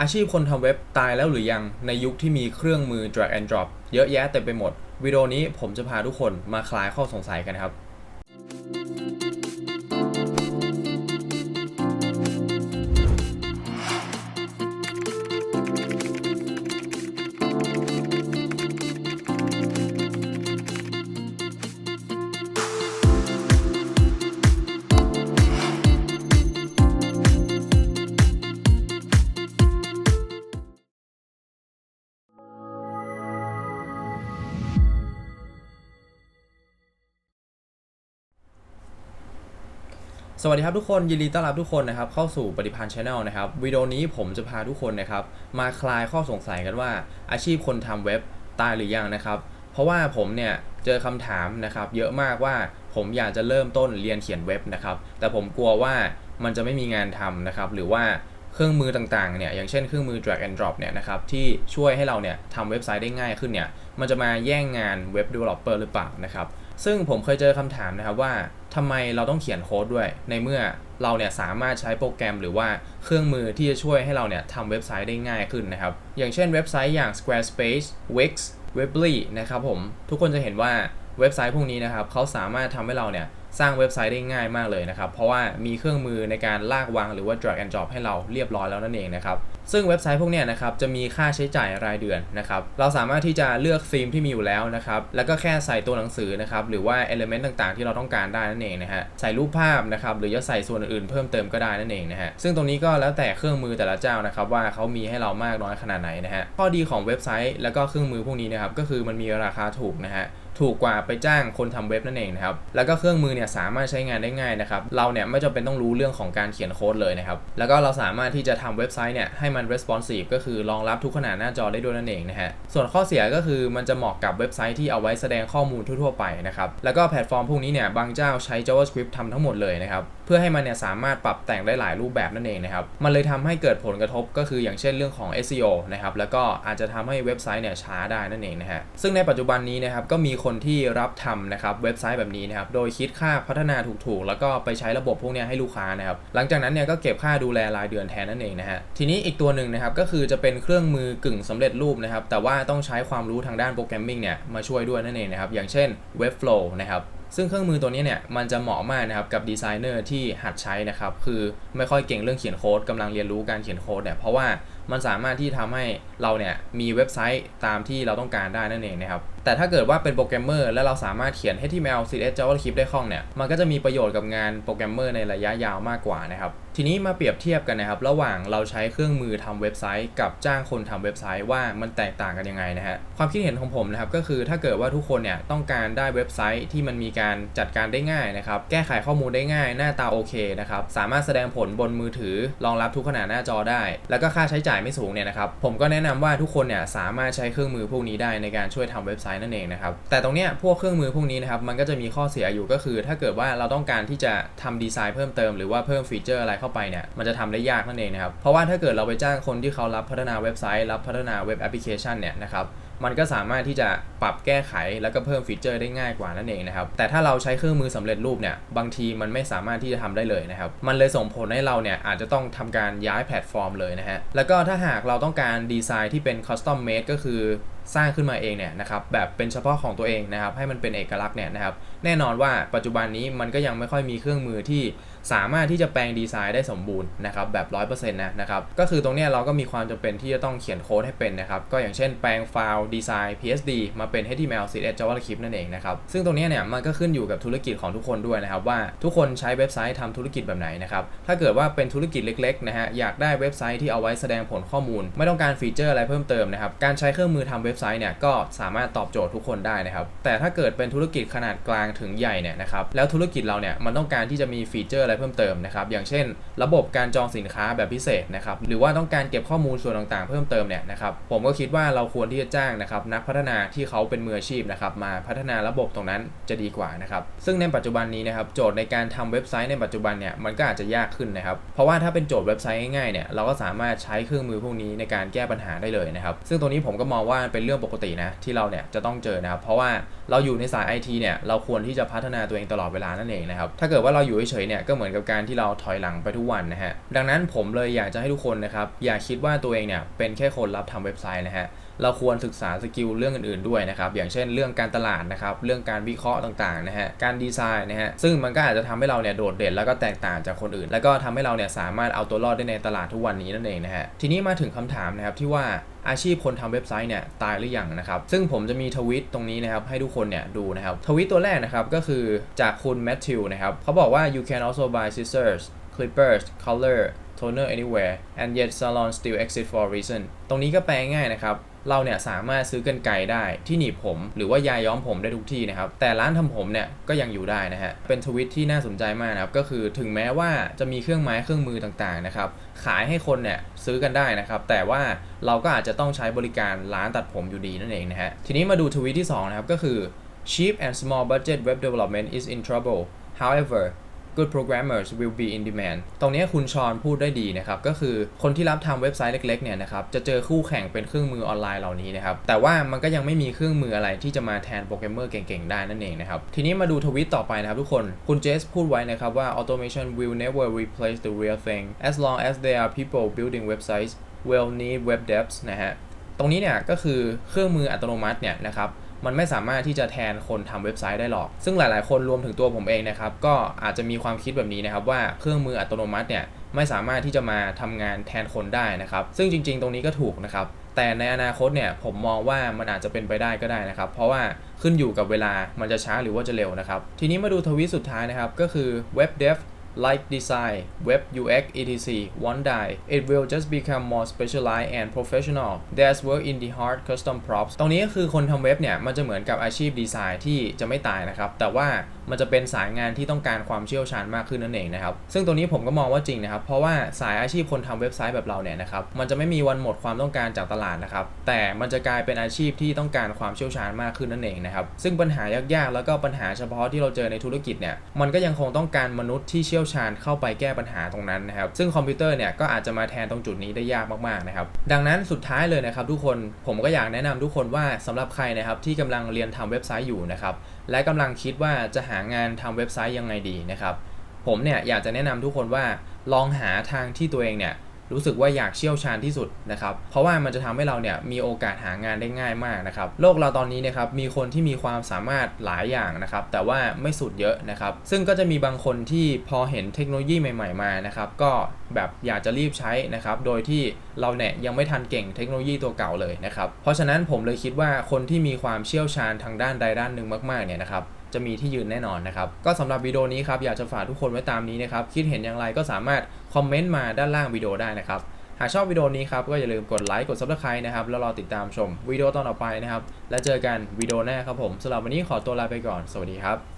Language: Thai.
อาชีพคนทำเว็บตายแล้วหรือยังในยุคที่มีเครื่องมือ drag and drop เยอะแยะเต็มไปหมด วิดีโอนี้ผมจะพาทุกคนมาคลายข้อสงสัยกันครับ สวัสดีครับทุกคนยินดีต้อนรับทุกคนนะครับเข้าสู่ปฏิพันธ์ชาแนลนะครับวิดีโอนี้ผมจะพาทุกคนนะครับมาคลายข้อสงสัยกันว่า อาชีพคนทำเว็บตายหรือยังนะครับ เพราะว่าผมเนี่ยเจอคำถามนะครับเยอะมากว่าผมอยากจะเริ่มต้นเรียนเขียนเว็บนะครับแต่ผมกลัวว่ามันจะไม่มีงานทำนะครับหรือว่าเครื่องมือต่างๆเนี่ยอย่างเช่นเครื่องมือ drag and drop เนี่ยนะครับที่ช่วยให้เราเนี่ยทำเว็บไซต์ได้ง่ายขึ้นเนี่ยมันจะมาแย่งงานเว็บ developer หรือเปล่านะครับ ซึ่งผมเคยเจอคำถามนะครับว่าทำไมเราต้องเขียนโค้ดด้วย ในเมื่อเราเนี่ยสามารถใช้โปรแกรมหรือว่าเครื่องมือที่จะช่วยให้เราเนี่ยทำเว็บไซต์ได้ง่ายขึ้นนะครับ อย่างเช่นเว็บไซต์อย่าง Squarespace Wix Weebly นะครับผม ทุกคนจะเห็นว่าเว็บไซต์พวกนี้นะครับเขาสามารถทำให้เราเนี่ย สร้างเว็บไซต์ได้ง่ายมากเลยนะครับ เพราะว่ามีเครื่องมือในการลากวางหรือว่า drag and drop ให้เราเรียบร้อยแล้วนั่นเองนะครับ ซึ่งเว็บไซต์พวกนี้นะครับจะมีค่าใช้จ่ายรายเดือนนะครับ เราสามารถที่จะเลือกธีมที่มีอยู่แล้วนะครับ แล้วก็แค่ใส่ตัวหนังสือนะครับ หรือว่า element ต่างๆ ที่เราต้องการได้นั่นเองนะฮะ ใส่รูปภาพนะครับ หรือจะใส่ส่วนอื่นๆเพิ่มเติมก็ได้นั่นเองนะฮะ ซึ่งตรงนี้ก็แล้วแต่เครื่องมือแต่ละเจ้านะครับว่าเขามีให้เรามากน้อยขนาดไหนนะฮะ ข้อดีของเว็บไซต์ แล้วก็เครื่องมือพวกนี้นะครับก็คือมันมีราคาถูกนะฮะ ถูกกว่าไปจ้างคนทำเว็บนั่นเองนะครับ แล้วก็เครื่องมือเนี่ยสามารถใช้งานได้ง่ายนะครับ เราเนี่ยไม่จำเป็นต้องรู้เรื่องของการเขียนโค้ดเลยนะครับ แล้วก็เราสามารถที่จะทำเว็บไซต์เนี่ยให้มัน responsive ก็คือรองรับทุกขนาดหน้าจอได้ด้วยนั่นเองนะฮะ ส่วนข้อเสียก็คือมันจะเหมาะกับเว็บไซต์ที่เอาไว้แสดงข้อมูลทั่วๆไปนะครับ แล้วก็แพลตฟอร์มพวกนี้เนี่ยบางเจ้าใช้ JavaScript ทำทั้งหมดเลยนะครับ เพื่อให้มันเนี่ยสามารถปรับแต่งได้หลายรูปแบบนั่นเองนะครับ มันเลยทำให้เกิดผลกระทบก็คืออย่างเช่นเรื่องของ SEO นะครับ แล้วก็อาจจะทำให้เว็บไซต์เนี่ยช้าได้นั่นเองนะฮะ ซึ่งในปัจจุบันนี้นะครับก็มีคนนที่รับทำนะครับเว็บไซต์แบบนี้นะครับโดยคิดค่าพัฒนาถูกๆ แล้วก็ไปใช้ระบบพวกนี้ให้ลูกค้านะครับหลังจากนั้นเนี่ยก็เก็บค่าดูแลรายเดือนแทนนั่นเองนะฮะทีนี้อีกตัวหนึ่งนะครับก็คือจะเป็นเครื่องมือกึ่งสำเร็จรูปนะครับแต่ว่าต้องใช้ความรู้ทางด้านโปรแกรมมิ่งเนี่ยมาช่วยด้วยนั่นเองนะครับอย่างเช่น Webflow นะครับซึ่งเครื่องมือตัวนี้เนี่ยมันจะเหมาะมากนะครับกับดีไซเนอร์ที่หัดใช้นะครับคือไม่ค่อยเก่งเรื่องเขียนโค้ดกำลังเรียนรู้การเขียนโค้ดเนี่ยเพราะว่า มันสามารถที่ทำให้เราเนี่ยมีเว็บไซต์ตามที่เราต้องการได้นั่นเองนะครับแต่ถ้าเกิดว่าเป็นโปรแกรมเมอร์และเราสามารถเขียน HTML CSS JavaScript ได้คล่องเนี่ยมันก็จะมีประโยชน์กับงานโปรแกรมเมอร์ในระยะยาวมากกว่านะครับ ทีนี้มาเปรียบเทียบกันนะครับ ระหว่างเราใช้เครื่องมือทำเว็บไซต์ กับจ้างคนทำเว็บไซต์ว่ามันแตกต่างกันยังไงนะฮะความคิดเห็นของผมนะครับก็คือถ้าเกิดว่าทุกคนเนี่ยต้องการได้เว็บไซต์ที่มันมีการจัดการได้ง่ายนะครับแก้ไขข้อมูลได้ง่ายหน้าตาโอเคนะครับสามารถแสดงผลบนมือถือรองรับทุกขนาดหน้าจอได้ แล้วก็ค่าใช้จ่ายไม่สูงเนี่ยนะครับผมก็แนะนำว่าทุกคนเนี่ยสามารถใช้เครื่องมือพวกนี้ได้ในการช่วยทำเว็บไซต์นั่นเองนะครับแต่ตรงเนี้ยพวกเครื่องมือพวกนี้นะครับมันก็จะมีข้อเสียอยู่ก็คือ ถ้าเกิดว่าเราต้องการที่จะทำดีไซน์เพิ่มเติมหรือว่าเพิ่มฟีเจอร์อะไรเข้าไปเนี่ยมันจะทำได้ยากนั่นเองนะครับ เพราะว่าถ้าเกิดเราไปจ้างคนที่เขารับพัฒนาเว็บไซต์ รับพัฒนาเว็บแอปพลิเคชันเนี่ยนะครับมันก็สามารถที่จะปรับแก้ไขแล้วก็เพิ่มฟีเจอร์ได้ง่ายกว่านั่นเองนะครับ แต่ถ้าเราใช้เครื่องมือสำเร็จรูปเนี่ย บางทีมันไม่สามารถที่จะทำได้เลยนะครับ มันเลยส่งผลให้เราเนี่ยอาจจะต้องทำการย้ายแพลตฟอร์มเลยนะฮะ แล้วก็ถ้าหากเราต้องการดีไซน์ที่เป็นคอสตอมเมดก็คือสร้างขึ้นมาเองเนี่ยนะครับแบบเป็นเฉพาะของตัวเองนะครับให้มันเป็นเอกลักษณ์เนี่ยนะครับแน่นอนว่าปัจจุบันนี้มันก็ยังไม่ค่อยมีเครื่องมือที่ สามารถที่จะแปลงดีไซน์ได้สมบูรณ์นะครับแบบ100%นะนะครับก็คือตรงนี้เราก็มีความจำเป็นที่จะต้องเขียนโค้ดให้เป็นนะครับก็อย่างเช่นแปลงไฟล์ดีไซน์ PSD มาเป็น HTML CSS JavaScript นั่นเองนะครับซึ่งตรงนี้เนี่ยมันก็ขึ้นอยู่กับธุรกิจของทุกคนด้วยนะครับว่าทุกคนใช้เว็บไซต์ทำธุรกิจแบบไหนนะครับถ้าเกิดว่าเป็นธุรกิจเล็กๆนะฮะอยากได้เว็บไซต์ที่เอาไว้แสดงผลข้อมูล ไม่ต้องการฟีเจอร์อะไรเพิ่มเติมนะครับการใช้เครื่องมือทำเว็บไซต์เนี่ยก็สามารถตอบโจทย์ทุกคนได้นะครับแต่ถ้าเกิดเป็นธุรกิจขนาดกลางถึงใหญ่เนี่ยนะครับแล้วธุรกิจเราเนี่ยมันต้องการที่จะมีฟีเจอร์อะไรเพิ่มเติมนะครับอย่างเช่น ระบบการจองสินค้าแบบพิเศษนะครับหรือว่าต้องการเก็บข้อมูลส่วนต่างๆ เพิ่มเติมเนี่ยนะครับผมก็คิดว่าเราควรที่จะจ้างนะครับนักพัฒนาที่เขาเป็นมืออาชีพนะครับมาพัฒนาระบบตรงนั้นจะดีกว่านะครับซึ่งในปัจจุบันนี้นะครับโจทย์ในการทำเว็บไซต์ในปัจจุบันเนี่ยมันก็อาจจะยากขึ้นนะครับเพราะว่าถ้าเป็นโจทย์เว็บไซต์ง่ายๆเนี่ยเราก็สามารถใช้เครื่องมือพวกนี้ในการแก้ปัญหาได้เลยนะครับซึ่งตรงนี้ผมก็มองว่าเป็นเรื่องปกตินะที่เราเนี่ยจะต้องเจอนะครับเพราะว่าเราอยู่ในสายไอทีเนี่ยเราควรที่จะพัฒนาตัวเองตลอดเวลานั่นเองนะครับถ้าเกิดว่าเราอยู่เฉยๆเนี่ยก็เหมือนกับการที่เราถอยหลังไปทุกวันนะฮะ ดังนั้นผมเลยอยากจะให้ทุกคนนะครับ อย่าคิดว่าตัวเองเนี่ยเป็นแค่คนรับทำเว็บไซต์นะฮะ เราควรศึกษาสกิลเรื่องอื่นๆด้วยนะครับ อย่างเช่นเรื่องการตลาดนะครับ เรื่องการวิเคราะห์ต่างๆนะฮะ การดีไซน์นะฮะ ซึ่งมันก็อาจจะทำให้เราเนี่ยโดดเด่นแล้วก็แตกต่างจากคนอื่น แล้วก็ทำให้เราเนี่ยสามารถเอาตัวรอดได้ในตลาดทุกวันนี้นั่นเองนะฮะ ทีนี้มาถึงคำถามนะครับที่ว่า อาชีพคนทำเว็บไซต์เนี่ยตายหรือยังนะครับซึ่งผมจะมีทวิตตรงนี้นะครับให้ทุกคนเนี่ยดูนะครับทวิตตัวแรกนะครับก็คือจากคุณแมทธิวนะครับเขาบอกว่า you can also buy scissors clippers color toner anywhere and yet salon still exist for a reason ตรงนี้ก็แปลง่ายนะครับ เราเนี่ยสามารถซื้อกันไกได้ที่หนีบผม หรือว่ายาย้อมผมได้ทุกที่นะครับ แต่ร้านทำผมเนี่ยก็ยังอยู่ได้นะฮะ เป็นทวิตที่น่าสนใจมากนะครับ ก็คือถึงแม้ว่าจะมีเครื่องไม้เครื่องมือต่างๆนะครับ ขายให้คนเนี่ยซื้อกันได้นะครับ แต่ว่าเราก็อาจจะต้องใช้บริการร้านตัดผมอยู่ดีนั่นเองนะฮะ ทีนี้มาดูทวิตที่สองนะครับ ก็คือ cheap and small budget web development is in trouble however good programmers will be in demand ตรงนี้คุณชอนพูดได้ดีนะครับ ก็คือคนที่รับทำเว็บไซต์เล็กๆเนี่ยนะครับ จะเจอคู่แข่งเป็นเครื่องมือออนไลน์เหล่านี้นะครับ แต่ว่ามันก็ยังไม่มีเครื่องมืออะไรที่จะมาแทนโปรแกรมเมอร์เก่งๆ ได้นั่นเองนะครับ ทีนี้มาดูทวิตต่อไปนะครับทุกคน คุณเจสพูดไว้นะครับว่า automation will never replace the real thing as long as there are people building websites will need web devs นะฮะ ตรงนี้เนี่ยก็คือเครื่องมืออัตโนมัติเนี่ยนะครับ มันไม่สามารถที่จะแทนคนทำเว็บไซต์ได้หรอก ซึ่งหลายๆ คนรวมถึงตัวผมเองนะครับ ก็อาจจะมีความคิดแบบนี้นะครับว่าเครื่องมืออัตโนมัติเนี่ยไม่สามารถที่จะมาทำงานแทนคนได้นะครับ ซึ่งจริง ๆ ตรงนี้ก็ถูกนะครับ แต่ในอนาคตเนี่ยผมมองว่ามันอาจจะเป็นไปได้ก็ได้นะครับ เพราะว่าขึ้นอยู่กับเวลามันจะช้าหรือว่าจะเร็วนะครับ ทีนี้มาดูทวิตสุดท้ายนะครับก็คือ web dev like design, web UX, etc. One die, it will just become more specialized and professional. There's work in the hard custom props. ตรงนี้ก็คือคนทำเว็บเนี่ย มันจะเหมือนกับอาชีพดีไซน์ที่จะไม่ตายนะครับ แต่ว่า มันจะเป็นสายงานที่ต้องการความเชี่ยวชาญมากขึ้นนั่นเองนะครับ ซึ่งตรงนี้ผมก็มองว่าจริงนะครับ เพราะว่าสายอาชีพคนทำเว็บไซต์แบบเราเนี่ยนะครับ มันจะไม่มีวันหมดความต้องการจากตลาดนะครับ แต่มันจะกลายเป็นอาชีพที่ต้องการความเชี่ยวชาญมากขึ้นนั่นเองนะครับ ซึ่งปัญหายากๆ แล้วก็ปัญหาเฉพาะที่เราเจอในธุรกิจเนี่ย มันก็ยังคงต้องการมนุษย์ที่เชี่ยวชาญเข้าไปแก้ปัญหาตรงนั้นนะครับ ซึ่งคอมพิวเตอร์เนี่ยก็อาจจะมาแทนตรงจุดนี้ได้ยากมากๆนะครับ ดังนั้นสุดท้ายเลยนะครับทุกคน ผมก็อยากแนะนำทุกคนว่าสำหรับใครนะครับที่กำลังเรียนทำเว็บไซต์อยู่นะครับ และกำลังคิดว่าจะหางานทำเว็บไซต์ยังไงดีนะครับ ผมเนี่ยอยากจะแนะนำทุกคนว่าลองหาทางที่ตัวเองเนี่ยรู้สึกว่าอยากเชี่ยวชาญที่สุดนะครับ เพราะว่ามันจะทำให้เราเนี่ยมีโอกาสหางานได้ง่ายมากนะครับ โลกเราตอนนี้นะครับมีคนที่มีความสามารถหลายอย่างนะครับ แต่ว่าไม่สุดเยอะนะครับ ซึ่งก็จะมีบางคนที่พอเห็นเทคโนโลยีใหม่ ๆมานะครับ ก็แบบอยากจะรีบใช้นะครับ โดยที่เราเนี่ยยังไม่ทันเก่งเทคโนโลยีตัวเก่าเลยนะครับ เพราะฉะนั้นผมเลยคิดว่าคนที่มีความเชี่ยวชาญทางด้านใดด้านหนึ่งมากๆเนี่ยนะครับ จะมีที่ยืนแน่นอนนะครับ ก็สำหรับวิดีโอนี้ครับอยากจะฝากทุกคนไว้ตามนี้นะครับ คิดเห็นอย่างไรก็สามารถคอมเมนต์มาด้านล่างวิดีโอได้นะครับ หากชอบวิดีโอนี้ครับก็อย่าลืมกดไลค์กด subscribe นะครับ แล้วรอติดตามชมวิดีโอตอนต่อไปนะครับ แล้วเจอกันวิดีโอหน้าครับผมสำหรับวันนี้ขอตัวลาไปก่อน สวัสดีครับ